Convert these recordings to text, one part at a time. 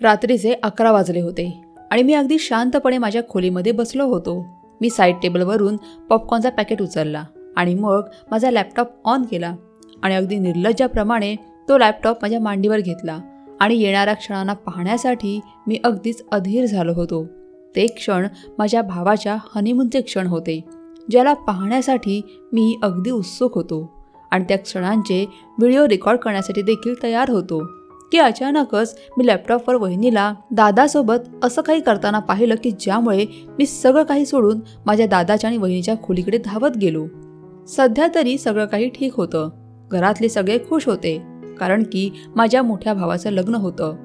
रात्रीचे अकरा वाजले होते आणि मी अगदी शांतपणे माझ्या खोलीमध्ये बसलो होतो. मी साईड टेबलवरून पॉपकॉर्नचा पॅकेट उचलला आणि मग माझा लॅपटॉप ऑन केला आणि अगदी निर्लज्जाप्रमाणे तो लॅपटॉप माझ्या मांडीवर घेतला आणि येणाऱ्या क्षणांना पाहण्यासाठी मी अगदीच अधीर झालो होतो. ते क्षण माझ्या भावाच्या हनीमूनचे क्षण होते ज्याला पाहण्यासाठी मी अगदी उत्सुक होतो आणि त्या क्षणांचे व्हिडिओ रेकॉर्ड करण्यासाठी देखील तयार होतो. की अचानकच मी लॅपटॉपवर वहिनीला दादासोबत असं काही करताना पाहिलं की ज्यामुळे मी सगळं काही सोडून माझ्या दादाच्या आणि वहिनीच्या खोलीकडे धावत गेलो. सध्या तरी सगळं काही ठीक होतं. घरातले सगळे खुश होते कारण की माझ्या मोठ्या भावाचं लग्न होतं.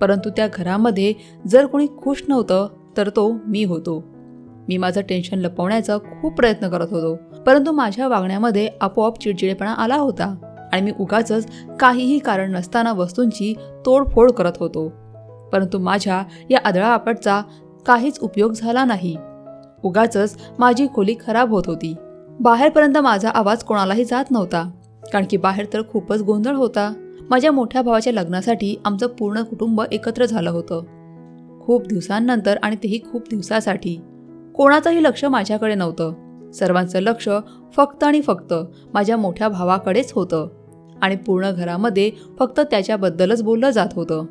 परंतु त्या घरामध्ये जर कोणी खुश नव्हतं तर तो मी होतो. मी माझं टेन्शन लपवण्याचा खूप प्रयत्न करत होतो परंतु माझ्या वागण्यामध्ये आपोआप चिडचिडेपणा आला होता. आणि मी उगाच काहीही कारण नसताना वस्तूंची तोडफोड करत होतो. परंतु माझ्या या आदळा आपटचा काहीच उपयोग झाला नाही. उगाच माझी खोली खराब होत होती. बाहेरपर्यंत माझा आवाज कोणालाही जात नव्हता कारण की बाहेर तर खूपच गोंधळ होता. माझ्या मोठ्या भावाच्या लग्नासाठी आमचं पूर्ण कुटुंब एकत्र झालं होतं. खूप दिवसांनंतर आणि तेही खूप दिवसासाठी. कोणाचंही लक्ष माझ्याकडे नव्हतं. सर्वांचं लक्ष फक्त आणि फक्त माझ्या मोठ्या भावाकडेच होतं. आणि पूर्ण घरामध्ये फक्त त्याच्याबद्दलच बोललं जात होतं.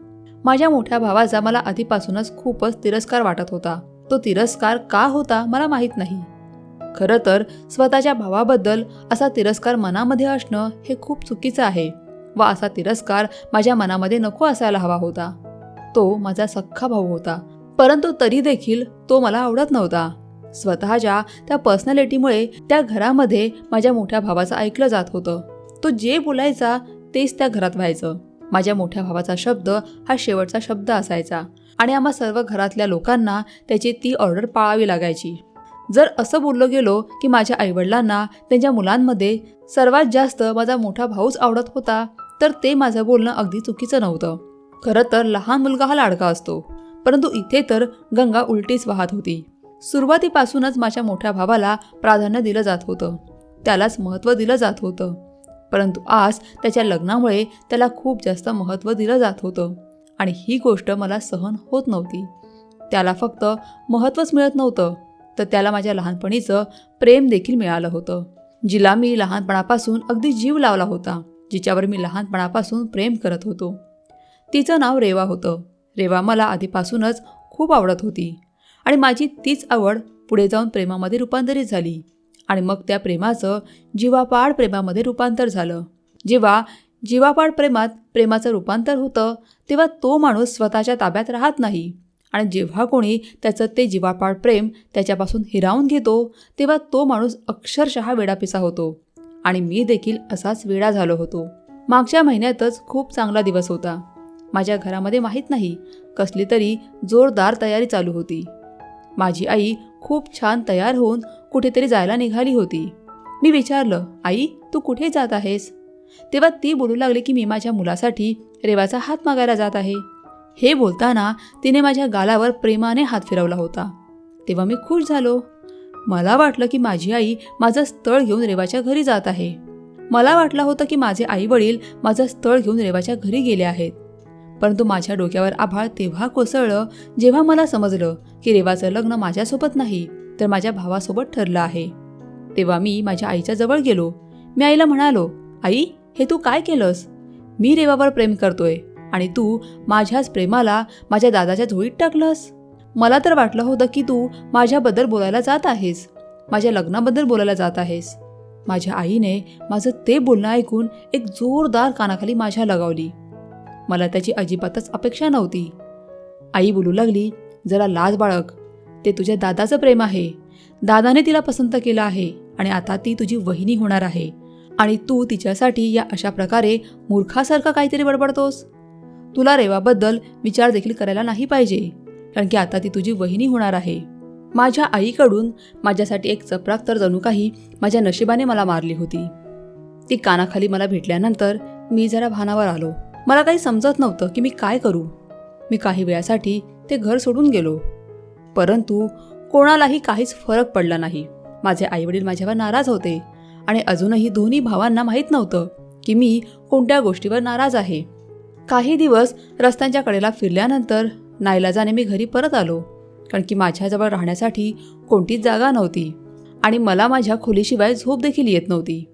माझ्या मोठ्या भावाचा मला आधीपासूनच खूपच तिरस्कार वाटत होता. तो तिरस्कार का होता मला माहीत नाही. खरं तर स्वतःच्या भावाबद्दल असा तिरस्कार मनामध्ये असणं हे खूप चुकीचं आहे व असा तिरस्कार माझ्या मनामध्ये नको असायला हवा होता. तो माझा सख्खा भाऊ होता. परंतु तरी देखील तो मला आवडत नव्हता. स्वतःच्या त्या पर्सनॅलिटीमुळे त्या घरामध्ये माझ्या मोठ्या भावाचं ऐकलं जात होतं. तो जे बोलायचा तेच त्या घरात व्हायचं. माझ्या मोठ्या भावाचा शब्द हा शेवटचा शब्द असायचा आणि आम्हा सर्व घरातल्या लोकांना त्याची ती ऑर्डर पाळावी लागायची. जर असं बोललो गेलो की माझ्या आईवडिलांना त्यांच्या मुलांमध्ये सर्वात जास्त माझा मोठा भाऊच आवडत होता तर ते माझं बोलणं अगदी चुकीचं नव्हतं. खरं तर लहान मुलगा हा लाडका असतो परंतु इथे तर गंगा उलटीच वाहत होती. सुरुवातीपासूनच माझ्या मोठ्या भावाला प्राधान्य दिलं जात होतं. त्यालाच महत्त्व दिलं जात होतं. परंतु आज त्याच्या लग्नामुळे त्याला खूप जास्त महत्त्व दिलं जात होतं आणि ही गोष्ट मला सहन होत नव्हती. त्याला फक्त महत्त्वच मिळत नव्हतं तर त्याला माझ्या लहानपणीचं प्रेम देखील मिळालं होतं जिला मी लहानपणापासून अगदी जीव लावला होता जिच्यावर मी लहानपणापासून प्रेम करत होतो. तिचं नाव रेवा होतं. रेवा मला आधीपासूनच खूप आवडत होती. आणि माझी तीच आवड पुढे जाऊन प्रेमामध्ये रूपांतरित झाली. आणि मग त्या प्रेमाचं जीवापाड प्रेमामध्ये रूपांतर झालं. जेव्हा जीवापाड प्रेमात प्रेमाचं रूपांतर होतं तेव्हा तो माणूस स्वतःच्या ताब्यात राहत नाही. आणि जेव्हा कोणी त्याचं ते जीवापाड प्रेम त्याच्यापासून हिरावून घेतो तेव्हा तो माणूस अक्षरशः वेडापिसा होतो. आणि मी देखील असाच वेडा झालो होतो. मागच्या महिन्यातच खूप चांगला दिवस होता. माझ्या घरामध्ये माहीत नाही कसली तरी जोरदार तयारी चालू होती. माझी आई खूप छान तयार होऊन कुठेतरी जायला निघाली होती. मी विचारलं आई तू कुठे जात आहेस? तेव्हा ती बोलू लागली की मी माझ्या मुलासाठी रेवाचा हात मागायला जात आहे. हे बोलताना तिने माझ्या गालावर प्रेमाने हात फिरवला होता. तेव्हा मी खुश झालो. मला वाटलं की माझी आई माझं स्थळ घेऊन रेवाच्या घरी जात आहे. मला वाटलं होतं की माझे आई वडील माझं स्थळ घेऊन रेवाच्या घरी गेले आहेत. परंतु माझ्या डोक्यावर आभाळ तेव्हा कोसळलं जेव्हा मला समजलं की रेवाचं लग्न माझ्यासोबत नाही तर माझ्या भावासोबत ठरलं आहे. तेव्हा मी माझ्या आईच्या जवळ गेलो. मी आईला म्हणालो आई हे तू काय केलंस? मी रेवावर प्रेम करतोय आणि तू माझ्याच प्रेमाला माझ्या दादाच्या झोळीत टाकलंस? मला तर वाटलं होतं की तू माझ्याबद्दल बोलायला जात आहेस माझ्या लग्नाबद्दल बोलायला जात आहेस. माझ्या आईने माझं ते बोलणं ऐकून एक जोरदार कानाखाली माझ्या लगावली. मला त्याची अजिबातच अपेक्षा नव्हती. आई बोलू लागली जरा लाज बाळक ते तुझ्या दादाचं प्रेम आहे. दादाने तिला पसंत केलं आहे आणि आता ती तुझी वहिनी होणार आहे आणि तू तिच्यासाठी या अशा प्रकारे मूर्खासारखं काहीतरी बडबडतोस. तुला रेवाबद्दल विचार देखील करायला नाही पाहिजे कारण की आता ती तुझी वहिनी होणार आहे. माझ्या आईकडून माझ्यासाठी एक चपराक तर जणू काही माझ्या नशिबाने मला मारली होती. ती कानाखाली मला भेटल्यानंतर मी जरा भानावर आलो. मला काही समजत नव्हतं की मी काय करू. मी काही वेळासाठी ते घर सोडून गेलो. परंतु कोणालाही काहीच फरक पडला नाही. माझे आईवडील माझ्यावर नाराज होते आणि अजूनही दोन्ही भावांना माहीत नव्हतं की मी कोणत्या गोष्टीवर नाराज आहे. काही दिवस रस्त्यांच्या कडेला फिरल्यानंतर नाईलाजाने मी घरी परत आलो कारण की माझ्याजवळ राहण्यासाठी कोणतीच जागा नव्हती आणि मला माझ्या खोलीशिवाय झोप देखील येत नव्हती.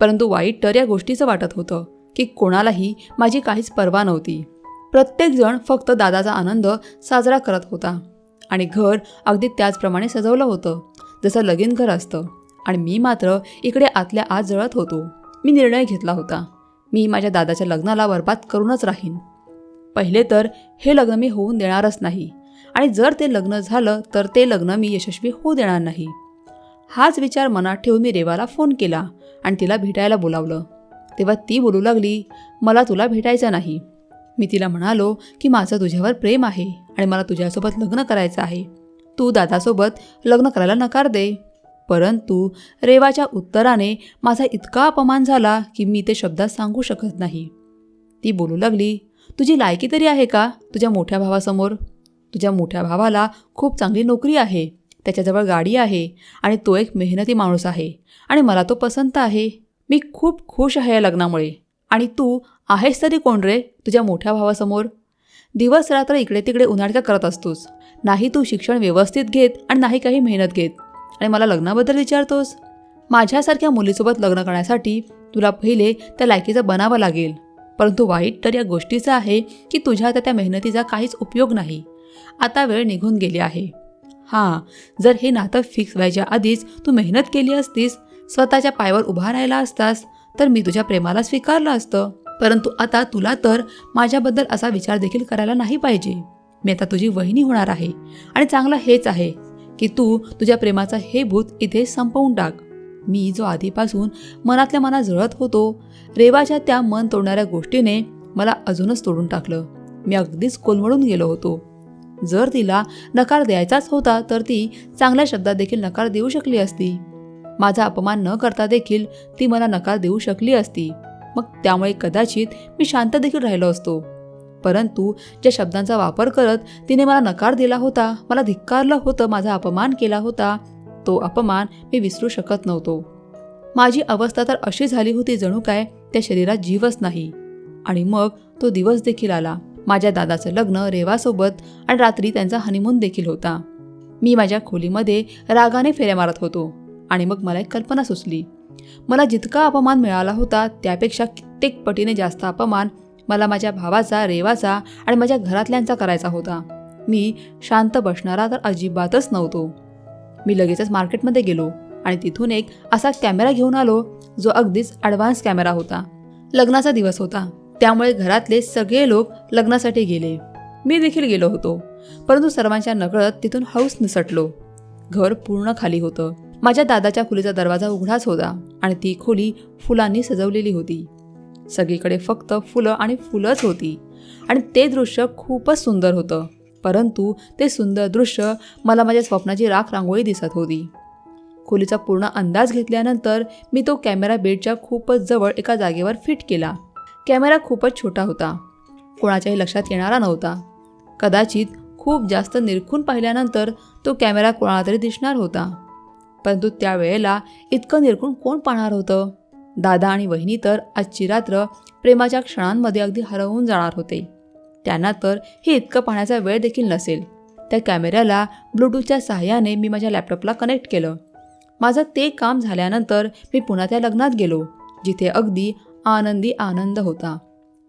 परंतु वाईट तर या गोष्टीचं वाटत होतं. की कोणालाही माझी काहीच पर्वा नव्हती. प्रत्येकजण फक्त दादाचा आनंद साजरा करत होता. आणि घर अगदी त्याचप्रमाणे सजवलं होतं. जसं लगीन घर असतं. आणि मी मात्र इकडे आतल्या आत जळत होतो. मी निर्णय घेतला होता. मी माझ्या दादाच्या लग्नाला बरबाद करूनच राहीन. पहिले तर हे लग्न मी होऊन देणारच नाही. आणि जर ते लग्न झालं तर ते लग्न मी यशस्वी होऊ देणार नाही. हाच विचार मनात ठेवून मी रेवाला फोन केला आणि तिला भेटायला बोलावलं. तेव्हा ती बोलू लागली मला तुला भेटायचं नाही. मी तिला म्हणालो की माझं तुझ्यावर प्रेम आहे आणि मला तुझ्यासोबत लग्न करायचं आहे. तू दादासोबत लग्न करायला नकार दे. परंतु रेवाच्या उत्तराने माझा इतका अपमान झाला की मी ते शब्दात सांगू शकत नाही. ती बोलू लागली तुझी लायकी तरी आहे का तुझ्या मोठ्या भावासमोर? तुझ्या मोठ्या भावाला खूप चांगली नोकरी आहे त्याच्याजवळ गाडी आहे आणि तो एक मेहनती माणूस आहे आणि मला तो पसंत आहे. मी खूप खुश आहे या लग्नामुळे. आणि तू आहेस तरी कोण रे तुझ्या मोठ्या भावासमोर? दिवस रात्र इकडे तिकडे उन्हाळक्या करत असतोस. नाही तू शिक्षण व्यवस्थित घेत आणि नाही काही मेहनत घेत. आणि मला लग्नाबद्दल विचारतोस? माझ्यासारख्या मुलीसोबत लग्न करण्यासाठी तुला पहिले त्या लायकीचं बनावं लागेल. परंतु वाईट तर या गोष्टीचं आहे की तुझ्या आता त्या मेहनतीचा काहीच उपयोग नाही. आता वेळ निघून गेली आहे. हां जर हे नातं फिक्स व्हायच्या आधीच तू मेहनत केली असतीस स्वतःच्या पायावर उभा राहिला असतास तर मी तुझ्या प्रेमाला स्वीकारलं असतं. परंतु आता तुला तर माझ्याबद्दल असा विचार देखील करायला नाही पाहिजे. मी आता तुझी वहिनी होणार आहे. आणि चांगलं हेच आहे की तू तुझ्या प्रेमाचं हे भूत इथे संपवून टाक. मी जो आधीपासून मनातल्या मनात जळत होतो रेवाच्या त्या मन तोडणाऱ्या गोष्टीने मला अजूनच तोडून टाकलं. मी अगदीच कोलमडून गेलो होतो. जर तिला नकार द्यायचाच होता तर ती चांगल्या शब्दात देखील नकार देऊ शकली असती. माझा अपमान न करता देखील ती मला नकार देऊ शकली असती. मग त्यामुळे कदाचित मी शांत देखील राहिलो असतो. परंतु ज्या शब्दांचा वापर करत तिने मला नकार दिला होता मला धिक्कारलं होतं माझा अपमान केला होता तो अपमान मी विसरू शकत नव्हतो. माझी अवस्था तर अशी झाली होती जणू काय त्या शरीरात जीवच नाही. आणि मग तो दिवस देखील आला. माझ्या दादाचं लग्न रेवासोबत आणि रात्री त्यांचा हनीमून देखील होता. मी माझ्या खोलीमध्ये रागाने फेऱ्या मारत होतो. आणि मग मला एक कल्पना सुचली. मला जितका अपमान मिळाला होता त्यापेक्षा कित्येक पटीने जास्त अपमान मला माझ्या भावाचा रेवाचा आणि माझ्या घरातल्यांचा करायचा होता. मी शांत बसणारा तर अजिबातच नव्हतो. मी लगेचच मार्केटमध्ये गेलो आणि तिथून एक असा कॅमेरा घेऊन आलो जो अगदीच ॲडव्हान्स कॅमेरा होता. लग्नाचा दिवस होता. त्यामुळे घरातले सगळे लोक लग्नासाठी गेले. मी देखील गेलो होतो. परंतु सर्वांच्या नकळत तिथून हौस निसटलो. घर पूर्ण खाली होतं. माझ्या दादाच्या खोलीचा दरवाजा उघडाच होता आणि ती खोली फुलांनी सजवलेली होती. सगळीकडे फक्त फुलं आणि फुलंच होती. आणि ते दृश्य खूपच सुंदर होतं. परंतु ते सुंदर दृश्य मला माझ्या स्वप्नाची राख रांगोळी दिसत होती. खोलीचा पूर्ण अंदाज घेतल्यानंतर मी तो कॅमेरा बेडच्या खूपच जवळ एका जागेवर फिट केला. कॅमेरा खूपच छोटा होता. कोणाच्याही लक्षात येणारा नव्हता. कदाचित खूप जास्त निरखून पाहिल्यानंतर तो कॅमेरा कोणाला तरी दिसणार होता. परंतु त्यावेळेला इतकं निरखून कोण पाहणार होतं? दादा आणि वहिनी तर आजची रात्र प्रेमाच्या क्षणांमध्ये अगदी हरवून जाणार होते. त्यांना तर हे इतकं पाहण्याचा वेळ देखील नसेल. त्या कॅमेऱ्याला ब्लूटूथच्या सहाय्याने मी माझ्या लॅपटॉपला कनेक्ट केलं. माझं ते काम झाल्यानंतर मी पुन्हा त्या लग्नात गेलो जिथे अगदी आनंदी आनंद होता.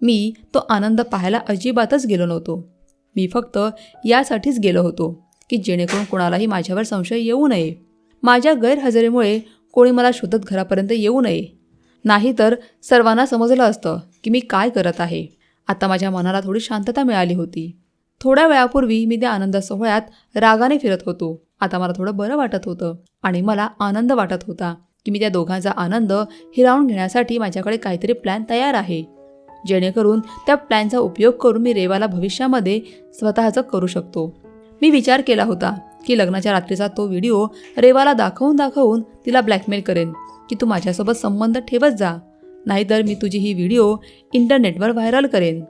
मी तो आनंद पाहायला अजिबातच गेलो नव्हतो. मी फक्त यासाठीच गेलो होतो की जेणेकरून कोणालाही माझ्यावर संशय येऊ नये. माझ्या गैरहजेरीमुळे कोणी मला शोधत घरापर्यंत येऊ नये. नाहीतर सर्वांना समजलं असतं की मी काय करत आहे. आता माझ्या मनाला थोडी शांतता मिळाली होती. थोड्या वेळापूर्वी मी त्या आनंद सोहळ्यात रागाने फिरत होतो. आता मला थोडं बरं वाटत होतं आणि मला आनंद वाटत होता की मी त्या दोघांचा आनंद हिरावून घेण्यासाठी माझ्याकडे काहीतरी प्लॅन तयार आहे. जेणेकरून त्या प्लॅनचा उपयोग करून मी रेवाला भविष्यामध्ये स्वतःचं करू शकतो. मी विचार केला होता की लग्नाच्या रात्रीचा तो व्हिडिओ रेवाला दाखवून दाखवून तिला ब्लॅकमेल करेन की तू माझ्यासोबत संबंध ठेवत जा नाहीतर मी तुझी ही व्हिडिओ इंटरनेटवर व्हायरल करेन.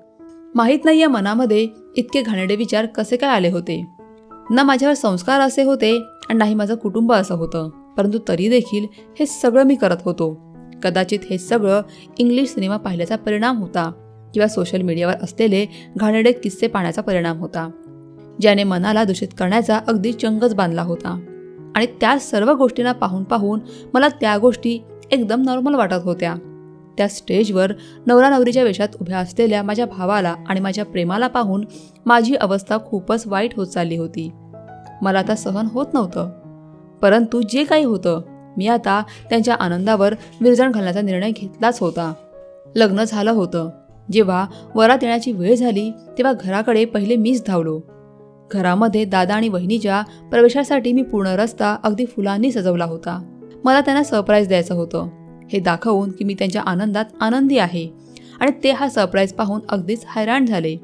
माहीत नाही या मनामध्ये इतके घाणेडे विचार कसे काय आले होते. ना माझ्यावर संस्कार असे होते आणि नाही माझं कुटुंब असं होतं परंतु तरी देखील हे सगळं मी करत होतो. कदाचित हे सगळं इंग्लिश सिनेमा पाहिल्याचा परिणाम होता किंवा सोशल मीडियावर असलेले घाणेरडे किस्से पाहण्याचा परिणाम होता. ज्याने मनाला दूषित करण्याचा अगदी चंगच बांधला होता. आणि त्या सर्व गोष्टींना पाहून पाहून मला त्या गोष्टी एकदम नॉर्मल वाटत होत्या. त्या स्टेजवर नवरा नवरीच्या वेशात उभ्या असलेल्या माझ्या भावाला आणि माझ्या प्रेमाला पाहून माझी अवस्था खूपच वाईट होत चालली होती. मला आता सहन होत नव्हतं. परंतु जे काही होतं मी आता त्यांच्या आनंदावर विरजण घालण्याचा निर्णय घेतलाच होता. लग्न झालं होतं. जेव्हा वरात येण्याची वेळ झाली तेव्हा घराकडे पहिले मीच धावलो. घरामध्ये दादा आणि वहिनीच्या प्रवेशासाठी मी पूर्ण रस्ता अगदी फुलांनी सजवला होता. मला त्यांना सरप्राईज द्यायचं होतं. हे दाखवून की मी त्यांच्या आनंदात आनंदी आहे. आणि ते हा सरप्राईज पाहून अगदीच हैराण झाले.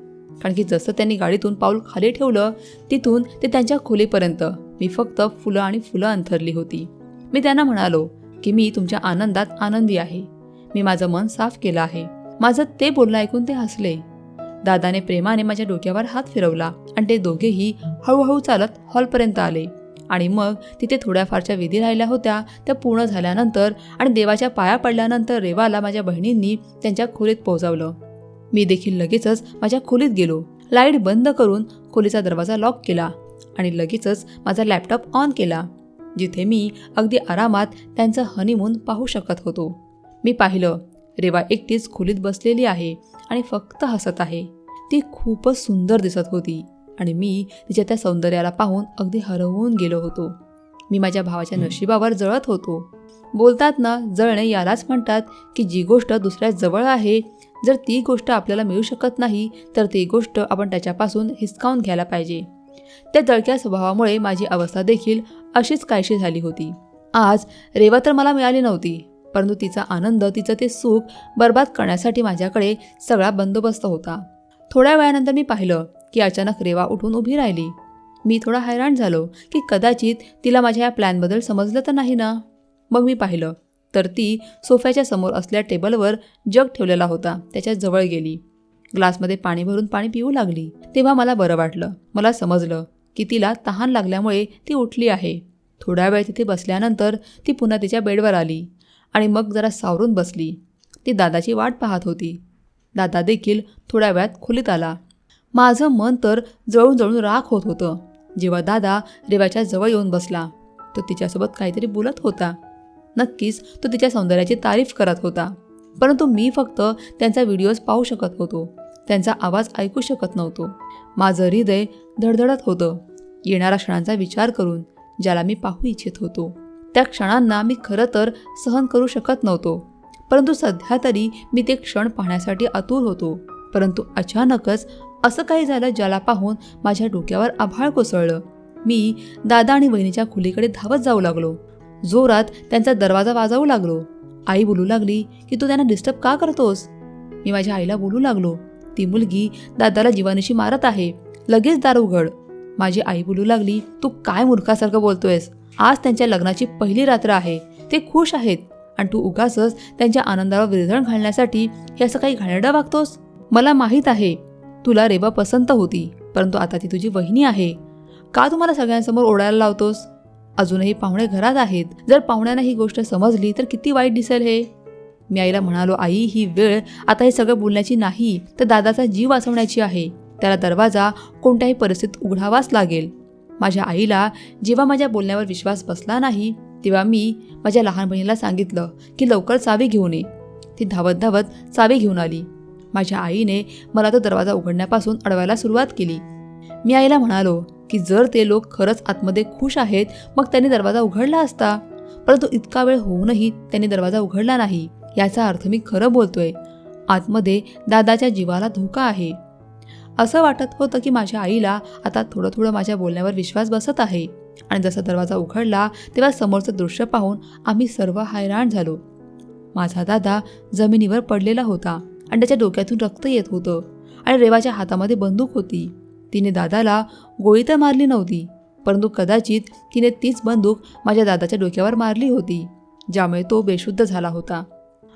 कारण की जसं त्यांनी गाडीतून पाऊल खाली ठेवलं तिथून ते त्यांच्या खोलीपर्यंत मी फक्त फुलं आणि फुलं अंथरली होती. मी त्यांना म्हणालो की मी तुमच्या आनंदात आनंदी आहे. मी माझं मन साफ केलं आहे. माझं ते बोलणं ऐकून ते हसले. दादाने प्रेमाने माझ्या डोक्यावर हात फिरवला आणि ते दोघेही हळूहळू चालत हॉलपर्यंत आले. आणि मग तिथे थोड्याफारच्या विधी राहिल्या होत्या त्या पूर्ण झाल्यानंतर आणि देवाच्या पाया पडल्यानंतर रेवाला माझ्या बहिणींनी त्यांच्या खोलीत पोहोचवलं. मी देखील लगेचच माझ्या खोलीत गेलो. लाइट बंद करून खोलीचा दरवाजा लॉक केला आणि लगेचच माझा लॅपटॉप ऑन केला जिथे मी अगदी आरामात त्यांचं हनीमून पाहू शकत होतो. मी पाहिलं रेवा एकटीच खोलीत बसलेली आहे. आणि फक्त हसत आहे. ती खूपच सुंदर दिसत होती आणि मी तिच्या त्या सौंदर्याला पाहून अगदी हरवून गेलो होतो. मी माझ्या भावाच्या नशिबावर जळत होतो. बोलतात ना जळणे यालाच म्हणतात की जी गोष्ट दुसऱ्या जवळ आहे जर ती गोष्ट आपल्याला मिळू शकत नाही तर ती गोष्ट आपण त्याच्यापासून हिसकावून घ्यायला पाहिजे. त्या जळक्या स्वभावामुळे माझी अवस्था देखील अशीच कायशी झाली होती. आज रेवा तर मला मिळाली नव्हती. परंतु तिचा आनंद तिचं ते सुख बर्बाद करण्यासाठी माझ्याकडे सगळा बंदोबस्त होता. थोड्या वेळानंतर मी पाहिलं की अचानक रेवा उठून उभी राहिली. मी थोडा हैराण झालो की कदाचित तिला माझ्या या प्लॅनबद्दल समजलं तर नाही ना? मग मी पाहिलं तर ती सोफ्याच्या समोर असल्या टेबलवर जग ठेवलेला होता त्याच्याजवळ गेली. ग्लासमध्ये पाणी भरून पाणी पिऊ लागली. तेव्हा मला बरं वाटलं. मला समजलं की तिला तहान लागल्यामुळे ती उठली आहे. थोड्या वेळ तिथे बसल्यानंतर ती पुन्हा तिच्या बेडवर आली. आणि मग जरा सावरून बसली. ती दादाची वाट पाहत होती. दादा देखील थोड्या वेळात खोलीत आला. माझं मन तर जळून जळून राख होत होतं. जेव्हा दादा रेवाच्या जवळ येऊन बसला तो तिच्यासोबत काहीतरी बोलत होता. नक्कीच तो तिच्या सौंदर्याची तारीफ करत होता. परंतु मी फक्त त्यांचा व्हिडिओज पाहू शकत होतो. त्यांचा आवाज ऐकू शकत नव्हतो. माझं हृदय धडधडत होतं. येणाऱ्या क्षणांचा विचार करून ज्याला मी पाहू इच्छित होतो. त्या क्षणांना मी खरं तर सहन करू शकत नव्हतो. परंतु सध्या तरी मी ते क्षण पाहण्यासाठी आतुर होतो. परंतु अचानकच असं काही झालं ज्याला पाहून माझ्या डोक्यावर आभाळ कोसळलं. मी दादा आणि वहिनीच्या खोलीकडे धावत जाऊ लागलो. जोरात त्यांचा दरवाजा वाजवू लागलो. आई बोलू लागली की तू त्यांना डिस्टर्ब का करतोस? मी माझ्या आईला बोलू लागलो. ती मुलगी दादाला जीवानिशी मारत आहे. लगेच दार उघड. माझी आई बोलू लागली तू काय मूर्खासारखं बोलतोयस? आज त्यांच्या लग्नाची पहिली रात्र आहे. ते खुश आहेत. आणि तू उगासच त्यांच्या आनंदावर विरझण घालण्यासाठी हे असं काही घालडा वागतोस? मला माहीत आहे. तुला रेवा पसंत होती परंतु आता ती तुझी वहिनी आहे. का तुम्हाला सगळ्यांसमोर ओढायला लावतोस? अजूनही पाहुणे घरात आहेत. जर पाहुण्यांना ही गोष्ट समजली तर किती वाईट दिसेल हे? मी आईला म्हणालो आई ही वेळ आता हे सगळं बोलण्याची नाही तर दादाचा जीव वाचवण्याची आहे. त्याला दरवाजा कोणत्याही परिस्थितीत उघडावाच लागेल. माझ्या आईला जेव्हा माझ्या बोलण्यावर विश्वास बसला नाही तेव्हा मी माझ्या लहान बहिणीला सांगितलं की लवकर चावी घेऊन ये. ती धावत धावत चावी घेऊन आली. माझ्या आईने मला तो दरवाजा उघडण्यापासून अडवायला सुरुवात केली. मी आईला म्हणालो की जर ते लोक खरंच आतमध्ये खुश आहेत मग त्यांनी दरवाजा उघडला असता. परंतु इतका वेळ होऊनही त्यांनी दरवाजा उघडला नाही याचा अर्थ मी खरं बोलतोय. आतमध्ये दादाच्या जीवाला धोका आहे. असं वाटत होतं की माझ्या आईला आता थोडं थोडं माझ्या बोलण्यावर विश्वास बसत आहे. आणि जसा दरवाजा उघडला तेव्हा समोरचं दृश्य पाहून आम्ही सर्व हैराण झालो. माझा दादा जमिनीवर पडलेला होता आणि त्याच्या डोक्यातून रक्त येत होतं आणि रेवाच्या हातामध्ये बंदूक होती. तिने दादाला गोळी तर मारली नव्हती परंतु कदाचित तिने तीच बंदूक माझ्या दादाच्या डोक्यावर मारली होती ज्यामुळे तो बेशुद्ध झाला होता.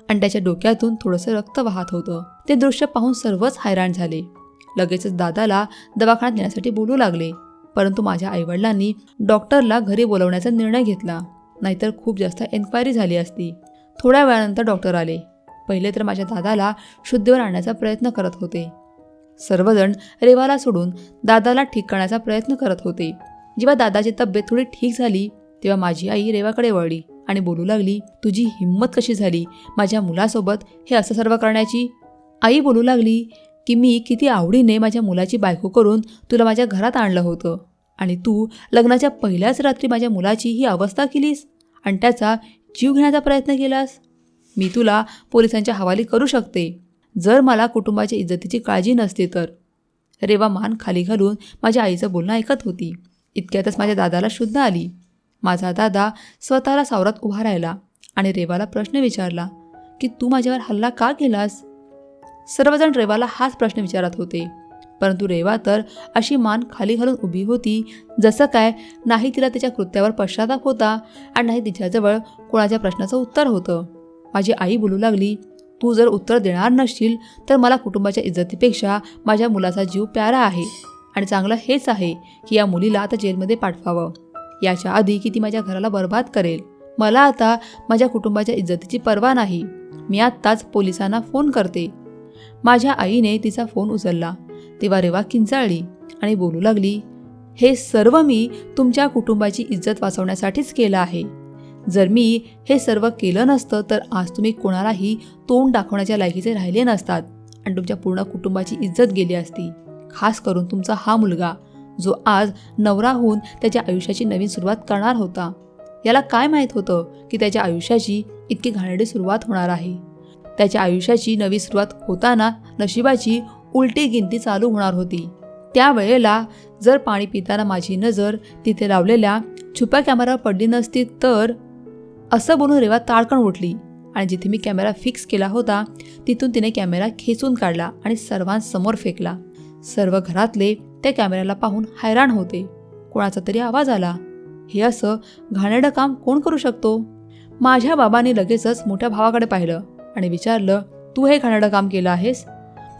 आणि त्याच्या डोक्यातून थोडंसं रक्त वाहत होतं. ते दृश्य पाहून सर्वच हैराण झाले. लगेचच दादाला दवाखान्यात नेण्यासाठी बोलू लागले. परंतु माझ्या आईवडिलांनी डॉक्टरला घरी बोलवण्याचा निर्णय घेतला. नाहीतर खूप जास्त एन्क्वायरी झाली असती. थोड्या वेळानंतर डॉक्टर आले. पहिले तर माझ्या दादाला शुद्धीवर आणण्याचा प्रयत्न करत होते. सर्वजण रेवाला सोडून दादाला ठीक करण्याचा प्रयत्न करत होते. जेव्हा दादाची तब्येत थोडी ठीक झाली तेव्हा माझी आई रेवाकडे वळली आणि बोलू लागली तुझी हिंमत कशी झाली? माझ्या मुलासोबत हे असं सर्व करण्याची? आई बोलू लागली की मी किती आवडीने माझ्या मुलाची बायको करून तुला माझ्या घरात आणलं होतं. आणि तू लग्नाच्या पहिल्याच रात्री माझ्या मुलाची ही अवस्था केलीस आणि त्याचा जीव घेण्याचा प्रयत्न केलास? मी तुला पोलिसांच्या हवाली करू शकते. जर मला कुटुंबाच्या इज्जतीची काळजी नसते तर. रेवा मान खाली घालून माझ्या आईचं बोलणं ऐकत होती. इतक्यातच माझ्या दादाला शुद्ध आली. माझा दादा स्वतःला सावरात उभा राहिला आणि रेवाला प्रश्न विचारला की तू माझ्यावर हल्ला का केलास? सर्वजण रेवाला हाच प्रश्न विचारत होते. परंतु रेवा तर अशी मान खाली घालून उभी होती जसं काय नाही तिला तिच्या कृत्यावर पश्चाताप होता आणि नाही तिच्याजवळ कोणाच्या प्रश्नाचं उत्तर होतं. माझी आई बोलू लागली तू जर उत्तर देणार नसशील तर मला कुटुंबाच्या इज्जतीपेक्षा माझ्या मुलाचा जीव प्यारा आहे आणि चांगलं हेच आहे की या मुलीला आता जेलमध्ये पाठवावं. याच्या आधी की ती माझ्या घराला बर्बाद करेल. मला आता माझ्या कुटुंबाच्या इज्जतीची पर्वा नाही. मी आत्ताच पोलिसांना फोन करते. माझ्या आईने तिचा फोन उचलला. तेव्हा रेवा किंचाळली आणि बोलू लागली हे सर्व मी तुमच्या कुटुंबाची इज्जत वाचवण्यासाठीच केलं आहे. जर मी हे सर्व केलं नसतं तर आज तुम्ही कोणालाही तोंड दाखवण्याच्या लायकीचे राहिले नसतात आणि तुमच्या पूर्ण कुटुंबाची इज्जत गेली असती. खास करून तुमचा हा मुलगा जो आज नवरा होऊन त्याच्या आयुष्याची नवीन सुरुवात करणार होता. याला काय माहीत होतं की त्याच्या आयुष्याची इतकी घाणेरडी सुरुवात होणार आहे? त्याच्या आयुष्याची नवी सुरुवात होताना नशिबाची उलटी गिनती चालू होणार होती. त्यावेळेला जर पाणी पिताना माझी नजर तिथे लावलेल्या छुप्या कॅमेरावर पडली नसती तर असं बोलून रेवा ताडकण उठली आणि जिथे मी कॅमेरा फिक्स केला होता तिथून तिने कॅमेरा खेचून काढला आणि सर्वांसमोर फेकला. सर्व घरातले त्या कॅमेऱ्याला पाहून हैराण होते. कोणाचा तरी आवाज आला. हे असं घाणेरडं काम कोण करू शकतो? माझ्या बाबांनी लगेचच मोठ्या भावाकडे पाहिलं. आणि विचारलं तू हे घाणडं काम केलं आहेस?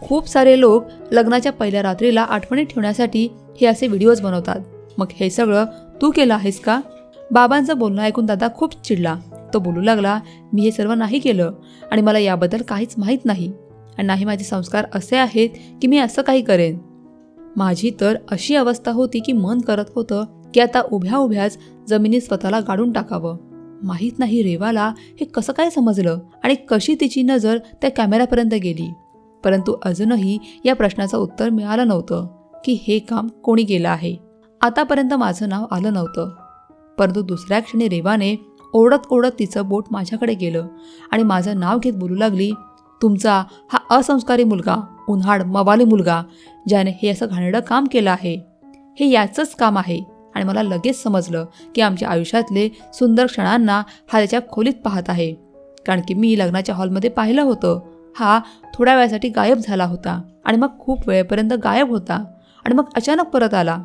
खूप सारे लोक लग्नाच्या पहिल्या रात्रीला आठवणी ठेवण्यासाठी हे असे व्हिडिओज बनवतात. मग हे सगळं तू केलं आहेस का? बाबांचं बोलणं ऐकून दादा खूप चिडला. तो बोलू लागला मी हे सर्व नाही केलं आणि मला याबद्दल काहीच माहीत नाही आणि नाही माझे संस्कार असे आहेत की मी असं काही करेन. माझी तर अशी अवस्था होती की मन करत होतं की आता उभ्या उभ्याच जमिनीत स्वतःला गाडून टाकावं. माहीत नाही रेवाला हे कसं काय समजलं आणि कशी तिची नजर त्या कॅमेऱ्यापर्यंत गेली. परंतु अजूनही या प्रश्नाचं उत्तर मिळालं नव्हतं की हे काम कोणी केलं आहे. आतापर्यंत माझं नाव आलं नव्हतं. परंतु दुसऱ्या क्षणी रेवाने ओढत ओढत तिचं बोट माझ्याकडे गेलं आणि माझं नाव घेत बोलू लागली तुमचा हा असंस्कारी मुलगा उन्हाळ मवाली मुलगा ज्याने हे असं घाणेरडं काम केलं आहे हे याचंच काम आहे. आणि मला लगेच समजलं की आमच्या आयुष्यातले सुंदर क्षणांना हा त्याच्या खोलीत पाहत आहे. कारण की मी लग्नाच्या हॉलमध्ये पाहिलं होतं. हा थोड्या वेळासाठी गायब झाला होता आणि मग खूप वेळेपर्यंत गायब होता आणि मग अचानक परत आला.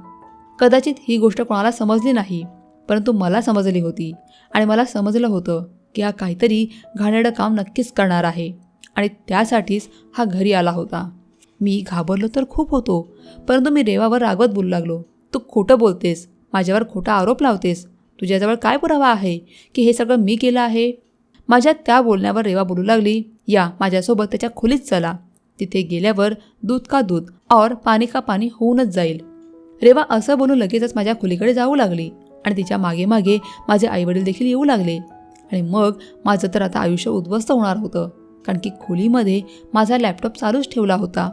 कदाचित ही गोष्ट कोणाला समजली नाही परंतु मला समजली होती आणि मला समजलं होतं की हा काहीतरी घाणेरडं काम नक्कीच करणार आहे आणि त्यासाठीच हा घरी आला होता. मी घाबरलो तर खूप होतो परंतु मी रेवावर रागवत बोलू लागलो. तू खोटं बोलतेस. माझ्यावर खोटा आरोप लावतेस? तुझ्याजवळ काय पुरावा आहे? की हे सगळं मी केलं आहे? माझ्या त्या बोलण्यावर रेवा बोलू लागली. या माझ्यासोबत त्याच्या खोलीत चला. तिथे गेल्यावर दूध का दूध और पाणी का पाणी होऊनच जाईल. रेवा असं बोलून लगेचच माझ्या खोलीकडे जाऊ लागली आणि तिच्यामागे मागे माझे आईवडील देखील येऊ लागले. आणि मग माझं तर आता आयुष्य उद्ध्वस्त होणार होतं कारण की खोलीमध्ये माझा लॅपटॉप चालूच ठेवला होता.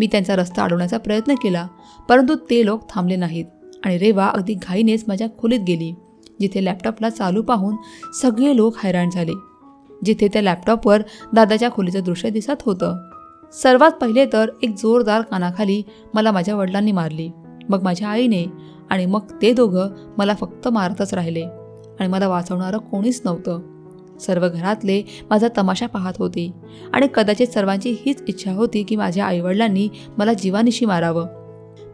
मी त्यांचा रस्ता अडवण्याचा प्रयत्न केला परंतु ते लोक थांबले नाहीत. आणि रेवा अगदी घाईनेच माझ्या खोलीत गेली जिथे लॅपटॉपला चालू पाहून सगळे लोक हैराण झाले जिथे त्या लॅपटॉपवर दादाच्या खोलीचं दृश्य दिसत होतं. सर्वात पहिले तर एक जोरदार कानाखाली मला माझ्या वडिलांनी मारली मग माझ्या आईने आणि मग ते दोघं मला फक्त मारतच राहिले आणि मला वाचवणारं कोणीच नव्हतं. सर्व घरातले माझा तमाशा पाहत होते आणि कदाचित सर्वांची हीच इच्छा होती की माझ्या आईवडिलांनी मला जीवानिशी मारावं.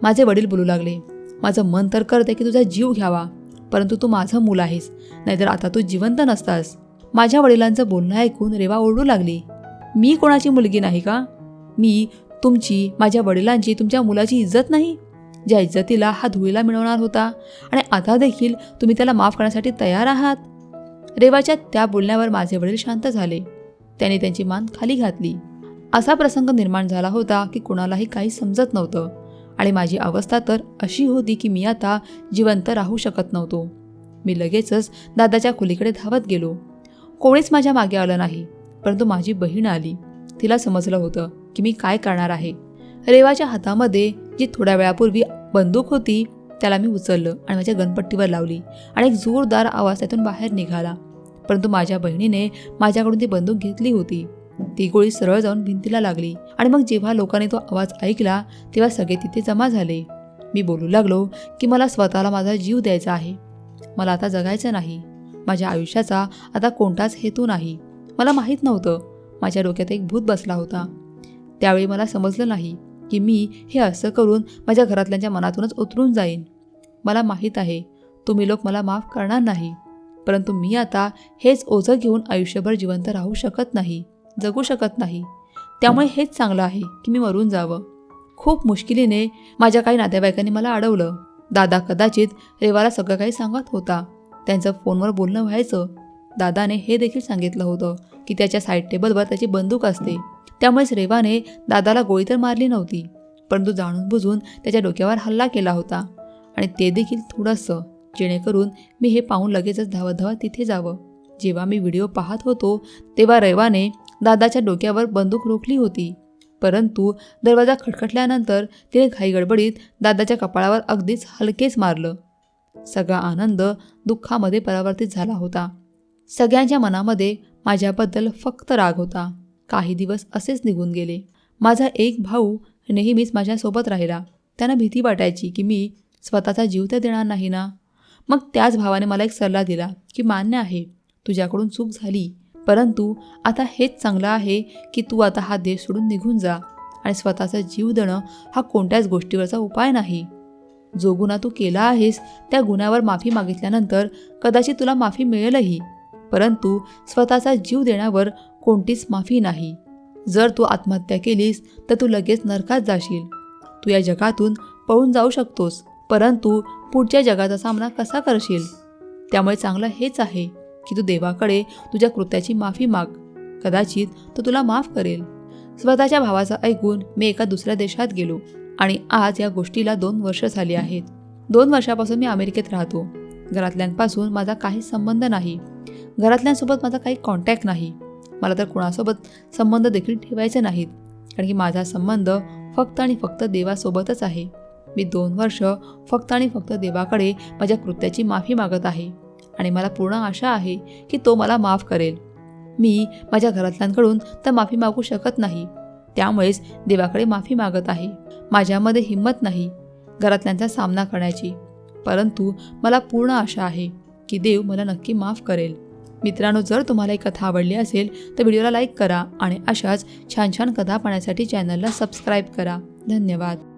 माझे वडील बोलू लागले माझं मन तर करते की तुझा जीव घ्यावा परंतु तू माझं मूल आहेस नाहीतर आता तू जिवंत नसतास. माझ्या वडिलांचं बोलणं ऐकून रेवा ओरडू लागली. मी कोणाची मुलगी नाही का? मी तुमची माझ्या वडिलांची तुमच्या मुलाची इज्जत नाही? ज्या इज्जतीला हा धुळीला मिळवणार होता आणि आता देखील तुम्ही त्याला माफ करण्यासाठी तयार आहात? रेवाच्या त्या बोलण्यावर माझे वडील शांत झाले. त्याने त्यांची मान खाली घातली. असा प्रसंग निर्माण झाला होता की कुणालाही काही समजत नव्हतं. आणि माझी अवस्था तर अशी होती की मी आता जिवंत राहू शकत नव्हतो. मी लगेचच दादाच्या खोलीकडे धावत गेलो. कोणीच माझ्या मागे आलं नाही परंतु माझी बहीण आली. तिला समजलं होतं की मी काय करणार आहे. रेवाच्या हातामध्ये जी थोड्या वेळापूर्वी बंदूक होती त्याला मी उचललं आणि माझ्या गणपट्टीवर लावली आणि एक जोरदार आवाज त्यातून बाहेर निघाला. परंतु माझ्या बहिणीने माझ्याकडून ती बंदूक घेतली होती. ती गोळी सरळ जाऊन भिंतीला लागली आणि मग जेव्हा लोकांनी तो आवाज ऐकला तेव्हा सगळे तिथे जमा झाले. मी बोलू लागलो की मला स्वतःला माझा जीव द्यायचा आहे. मला आता जगायचं नाही. माझ्या आयुष्याचा आता कोणताच हेतू नाही. मला माहीत नव्हतं. माझ्या डोक्यात एक भूत बसला होता. त्यावेळी मला समजलं नाही की मी हे असं करून माझ्या घरातल्यांच्या मनातूनच उतरून जाईन. मला माहीत आहे तुम्ही लोक मला माफ करणार नाही. परंतु मी आता हेच ओझं घेऊन आयुष्यभर जिवंत राहू शकत नाही. जगू शकत नाही. त्यामुळे हेच चांगलं आहे की मी मरून जावं. खूप मुश्किलीने माझ्या काही नातेवाईकांनी मला अडवलं. दादा कदाचित रेवाला सगळं काही सांगत होता. त्यांचं फोनवर बोलणं व्हायचं. दादाने हे देखील सांगितलं होतं की त्याच्या साईड टेबलवर त्याची बंदूक असते. त्यामुळेच रेवाने दादाला गोळी तर मारली नव्हती परंतु जाणून बुजून त्याच्या डोक्यावर हल्ला केला होता. आणि ते देखील थोडंसं जेणेकरून मी हे पाहून लगेचच धावत धावत तिथे जावं. जेव्हा मी व्हिडिओ पाहत होतो तेव्हा रैवाने दादाच्या डोक्यावर बंदूक रोखली होती. परंतु दरवाजा खटखटल्यानंतर तिने घाई गडबडीत दादाच्या कपाळावर अगदीच हलकेच मारलं. सगळा आनंद दुःखामध्ये परावर्तित झाला होता. सगळ्यांच्या मनामध्ये माझ्याबद्दल फक्त राग होता. काही दिवस असेच निघून गेले. माझा एक भाऊ नेहमीच माझ्यासोबत राहिला. त्यांना भीती वाटायची की मी स्वतःचा जीव तर देणार नाही ना? मग त्याच भावाने मला एक सल्ला दिला की मान्य आहे तुझ्याकडून चूक झाली. परंतु आता हेच चांगलं आहे की तू आता हा देश सोडून निघून जा आणि स्वतःचा जीव देणं हा कोणत्याच गोष्टीवरचा उपाय नाही. जो गुन्हा तू केला आहेस त्या गुन्ह्यावर माफी मागितल्यानंतर कदाचित तुला माफी मिळेलही परंतु स्वतःचा जीव देण्यावर कोणतीच माफी नाही. जर तू आत्महत्या केलीस तर तू लगेच नरकात जाशील. तू या जगातून पळून जाऊ शकतोस परंतु पुढच्या जगाचा सामना कसा करशील? त्यामुळे चांगलं हेच आहे. की तू देवाकडे तुझ्या कृत्याची माफी माग. कदाचित तो तुला माफ करेल. स्वतःच्या भावाचं ऐकून मी एका दुसऱ्या देशात गेलो आणि आज या गोष्टीला दोन वर्ष झाली आहेत. दोन वर्षापासून मी अमेरिकेत राहतो. घरातल्यांपासून माझा काही संबंध नाही. घरातल्यांसोबत माझा काही कॉन्टॅक्ट नाही. मला तर कुणासोबत संबंध देखील ठेवायचे नाहीत. कारण की माझा संबंध फक्त आणि फक्त देवासोबतच आहे. मी दोन वर्ष फक्त आणि फक्त देवाकडे माझ्या कृत्याची माफी मागत आहे. आणि मला पूर्ण आशा आहे की तो मला माफ करेल. मी माझ्या घरातल्यांकडून तर माफी मागू शकत नाही. त्यामुळेच देवाकडे माफी मागत आहे. माझ्यामध्ये हिंमत नाही घरातल्यांचा सामना करण्याची. परंतु मला पूर्ण आशा आहे की देव मला नक्की माफ करेल. मित्रांनो जर तुम्हाला ही कथा आवडली असेल तर व्हिडिओला लाईक करा आणि अशाच छान छान कथा पाहण्यासाठी चॅनलला सबस्क्राईब करा. धन्यवाद.